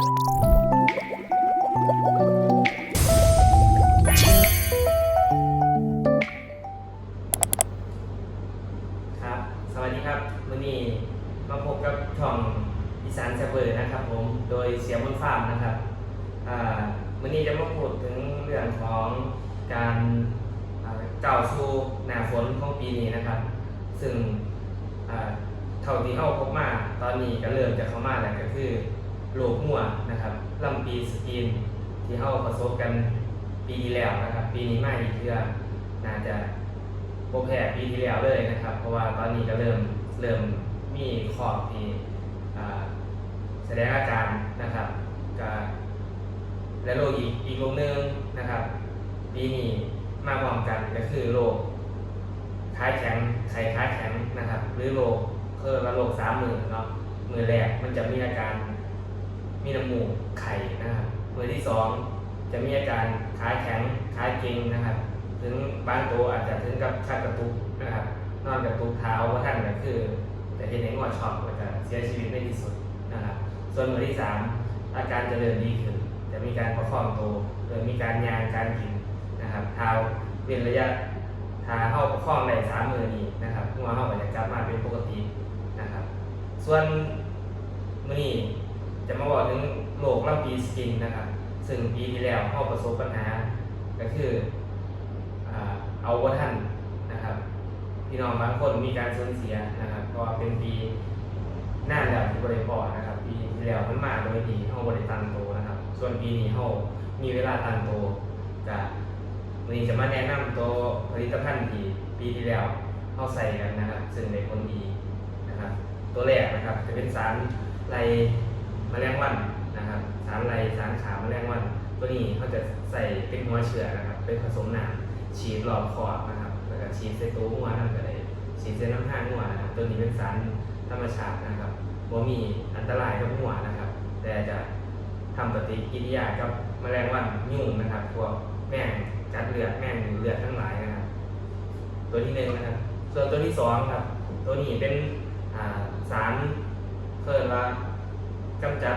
ครับ สวัสดีครับวันนี้มาพบกับช่องอีสานแซเบอร์นะครับผม โดยเสียบนฟาร์มนะครับวันนี้จะมาพูดถึงเรื่องของการเก่าสู่หนาฝนของปีนี้นะครับ ซึ่งเท่าที่เข้าพบมาตอนนี้ก็เริ่มจะเข้ามาแล้วก็คือ โรคหัวนะครับลำปีสกินที่เข้าประสบกันปีที่แล้วนะครับ ปีนี้มาอีกเทื่อน่าจะโปรแพรปีที่แล้วเลยนะครับ เพราะว่าตอนนี้ก็เริ่มเริ่มมีขอบที่อ่าแสดงอาการนะครับกและโรคอีกอีกโรคหนึ่งนะครับปีนี้มาพร้อมกันก็คือโรคท้ายแข็งไข้ท้ายแข็งนะครับ หรือโรคเพิ่มว่าโรคสามหมือเนาะมือแรกมันจะมีอาการ มีน้ำมูกไข่นะครับมือที่สองจะมีอาการขาแข็งขาเกร็งนะครับ ถึงบางตัวอาจจะถึงกับชักกระตุกนะครับ นอนกระตุกเท้าว่าท่านก็คือ แต่เห็นในงอช็อกก็จะเสียชีวิตในที่สุดนะครับ ส่วนมือที่สามอาการจะเริ่มดีขึ้น จะมีการประคองตัวเริ่มมีการยางการกินนะครับเท้าเป็นระยะท้าเข้าประคองในสามมือนี้นะครับหัวเข้าก็จะกลับมาเป็นปกตินะครับ ส่วนมือนี้ จะมาบอกถึงโรคลำปีสกินนะครับ ซึ่งปีที่แล้วเข้าประสบปัญหา ก็คือเอาว่าท่านนะครับ พี่น้องบางคนมีการสูญเสียนะครับก็เป็นปีหน้าแล้วที่บริพอนะครับ ปีที่แล้วมันมาโดยดีเข้าบริตังโตนะครับ ส่วนปีนี้เขามีเวลาตังโตกับวันนี้จะมาแนะนำตัวผลิตภัณฑ์ที่ปีที่แล้วเขาใส่กันนะครับ ซึ่งในผลดีนะครับ ตัวแรกนะครับจะเป็นสารไล แมลงวันนะครับสารไลสารขาแมลงวัน ตัวนี้เขาจะใส่เป็นหัวเชื้อนะครับเป็นผสมน้ำฉีดรอบคอนะครับแล้วก็ฉีดใส่ตัวหัวนั่นก็ได้ฉีดใส่น้ำห้างหัวนะครับตัวนี้เป็นสารธรรมชาตินะครับบ่มีอันตรายกับหัวนะครับ แต่จะทำปฏิกิริยากับแมลงวันยุ่งนะครับพวกแม่งกัดเลือดแม่งเลือดทั้งหลายนะครับตัวที่หนึ่งนะครับ ส่วนตัวที่สองครับ ตัวนี้เป็นสารเพิ่มว่า กำจัด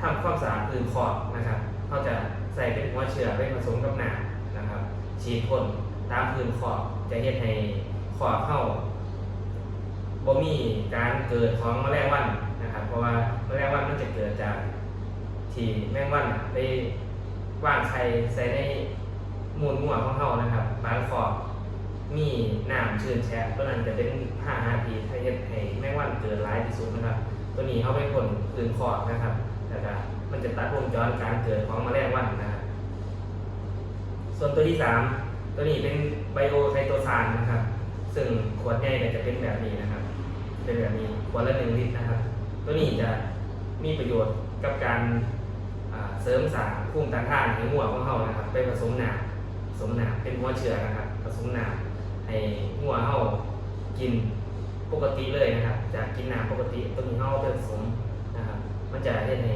ทำความสะอาดพื้นขอบนะครับเขาจะใส่เป็นหัวเชื้อไปผสมกับน้ำนะครับฉีดพ่นตามพื้นขอบจะเฮ็ดให้ขอบเข้าบ่มีการเกิดของแมลงวันนะครับ เพราะว่าแมลงวันมันจะเกิดจากที่แมลงวันไปวางไข่ใส่ในมูลหัวของเขานะครับบางขอบมีน้ำชื้นแฉะตัวนั้นจะเป็นผ้าหาพีถ้าเฮ็ดให้แมลงวันเกิดร้ายที่สุดนะครับ ตัวนี้เขาไปพ่นพื้นขอบนะครับแล้วก็มันจะตัดวงจรการเกิดของแมลงวันนะครับส่วนตัวที่สามตัวนี้เป็นไบโอไคโตซานนะครับ ซึ่งขวดใหญ่เนี่ยจะเป็นแบบนี้นะครับ เป็นแบบนี้ขวดละหนึ่งลิตรนะครับ ตัวนี้จะมีประโยชน์กับการเสริมสร้างภูมิต้านทานในหัวของเรานะครับ ไปผสมน้ำผสมน้ำเป็นหัวเชื้อนะครับ ผสมน้ำให้หัวเรากิน ปกติเลยนะครับ จากกินน้ำปกติตัวนี้เราไปผสมนะครับ มันจะเฮ็ดให้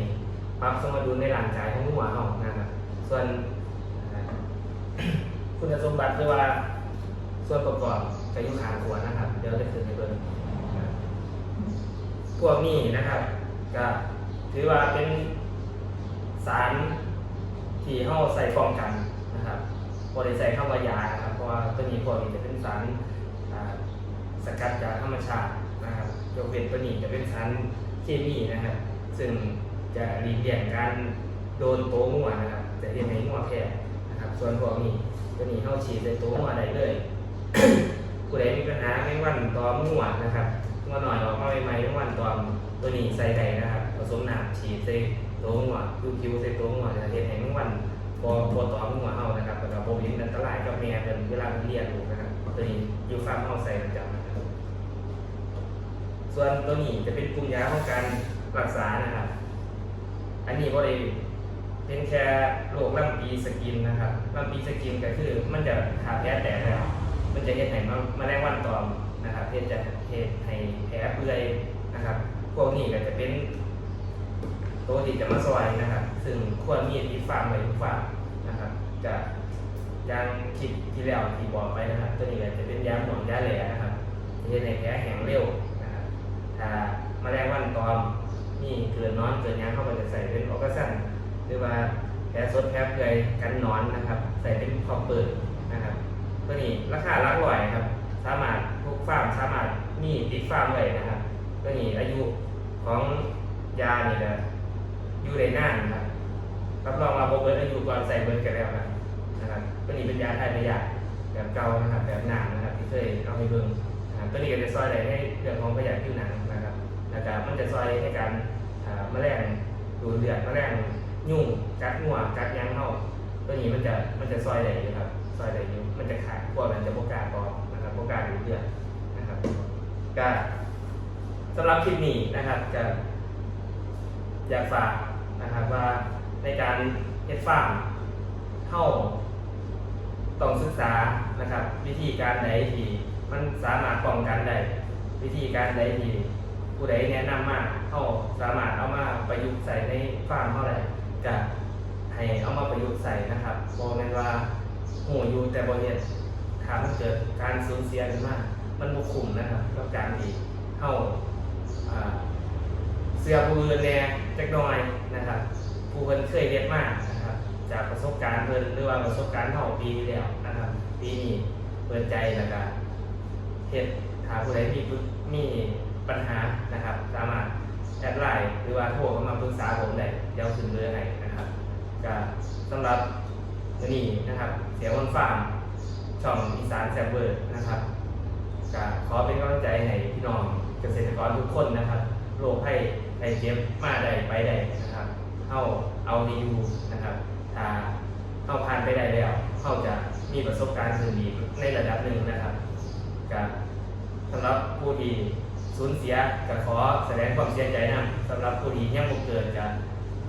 ปรับสมดุลในร่างกายของหัวเรานะครับ ส่วนคุณสมบัติหรือว่าส่วนประกอบจะอยู่ขางตัวนะครับ เดี๋ยวจะขึ้นให้เบิ่งนะครับพวกนี้นะครับก็ถือว่าเป็นสารที่เฮาใส่ป้องกันนะครับบ่ได้ใส่เข้ามายานะครับ เพราะว่าตัวนี้พวกนี้จะเป็นสาร สกัดจากธรรมชาตินะครับยกเว้นตัวนี้จะเป็นสารเคมีนะครับซึ่งจะหลีกเลี่ยงการโดนโตมั่วนะครับจะเห็นให้มั่วแพ้นะครับ ส่วนพวกนี้ตัวนี้เข้าฉีดในตัวมั่วได้เลยผู้ใดมีปัญหาไม่วันตอมมั่วนะครับมั่วหน่อยออกมาใหม่ๆไม่วันตอมตัวนี้ใส่ได้นะครับผสมน้ำฉีดใส่ตัวมั่วคิวใส่ตัวมั่วจะเห็นให้ไม่วันพอพอตอมมั่วเฮานะครับแล้วก็โบวินอันตรายกับแม่เป็นเวลาเรียนลูกนะครับตัวนี้อยู่ฟาร์มเฮาใส่ประจำนะครับ ส่วนตัวนี้จะเป็นกลุ่มยาของการรักษานะครับ อันนี้ก็เลยเป็นแค่โรคลำปีสกินนะครับลำปีสกินก็คือมันจะขาแผลแตกแล้วมันจะเฮ็ดให้มะแมลงวันตอมนะครับเฮ็ดจะเฮ็ดให้แผลเปื่อยนะครับพวกนี้ก็จะเป็นตัวที่จะมาซอยนะครับ ซึ่งควรมีที่ฟาร์มไว้ทุกฟาร์มนะครับจะย่างคลิปที่แล้วที่บอกไปนะครับ ตัวนี้ก็จะเป็นยาหมองยาแหล่นะครับเฮ็ดให้แผลแห้งเร็ว ถ้าแมลงวันตอมนี่เกิดนอนเกิดยังเข้าไปจะใส่เป็นออกซิเจนหรือว่าแผลสดแผลเปื่อยกันนอนนะครับ ใส่เป็นคอปเปอร์นะครับตัวนี้ราคาลักร้อยครับ สามารถพกฟาร์มสามารถมีติดฟาร์มไว้นะครับตัวนี้อายุของยานี่ก็อยู่ได้นานนะครับรับรองว่าบ่เบิร์อายุก่อนใส่เบิร์กันแล้วนะนะครับตัวนี้เป็นยาไทยประหยัดแบบเก่านะครับแบบหนังนะครับที่เคยเอาไปเบิรับ ตัวนี้ก็จะซอยได้ให้เรื่องของประหยัดผิวหนังนะครับแล้วก็มันจะซอยให้การอ่าแมลงดูดเลือดแมลงยุ่งกัดหัวกัดยังเข้าตัวนี้มันจะมันจะซอยได้อยู่ครับซอยได้อยู่มันจะขาดพวกมันจะโบกล้าปอกนะครับโบกล้าดูดเลือดนะครับก็สำหรับคลิปนี้นะครับจะอยากฝากนะครับว่าในการเฮ็ดฟาร์มเข้าต้องศึกษานะครับวิธีการใดที่ มันสามารถป้องกันได้วิธีการใดที่ผู้ใดแนะนำมาเขาสามารถเอามาประยุกต์ใส่ในฟาร์มเท่าไหร่ก็ให้เอามาประยุกต์ใส่นะครับโมเมนว่าหูอยู่แต่บริเวณถามมันเกิดการสูญเสียขึ้นมามันบุคุมนะครับกับการที่เข้าาเสื้อผู้อื่นแน่จักน่อยนะครับ ผู้เพิ่นเคยเรียนมากนะครับจากประสบการณ์เพิ่นหรือว่าประสบการณ์เท่าปีแล้วนะครับปีนี้เปิดใจแล้วก็ เฮ็ดหาผู้ใดที่มีปัญหานะครับ สามารถแอดไลน์หรือว่าโทรเข้ามาปรึกษาผมได้เดี๋ยวขึ้นเบอร์ให้นะครับก็สำหรับวันนี้นะครับ เสียงวันฟาร์มช่องอีสานแซมเบอร์นะครับก็ขอเป็นกำลังใจให้พี่น้องเกษตรกรทุกคนนะครับโรคให้ไข้เจ็บมาได้ไปได้นะครับเข้าเอาดีอยู่นะครับถ้าเข้าผ่านไปได้แล้วเข้าจะมีประสบการณ์ดีในระดับหนึ่งนะครับ กับสำหรับผู้ที่สูญเสียก็ขอแสดงความเสียใจนะสำหรับผู้ที่ยังบ่เกิดจะ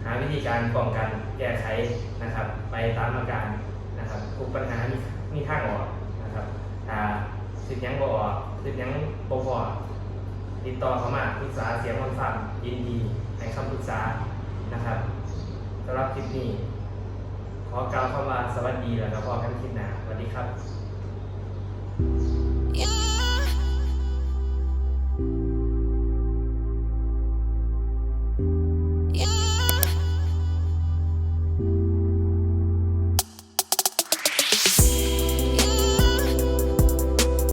หาวิธีการป้องกันแก้ไขนะครับ ไปตามอาการนะครับทุกปัญหามีมีทางออกนะครับถ้าสิทธิ์ยังบ่ออกสิทธิ์ยังบ่พอติดต่อเข้ามาปรึกษาเสียงวันฟังยินดีให้คำปรึกษานะครับสำหรับคลิปนี้ ขอกล่าวคำว่าสวัสดีแล้วก็พอกันคลิปหน้าสวัสดีครับ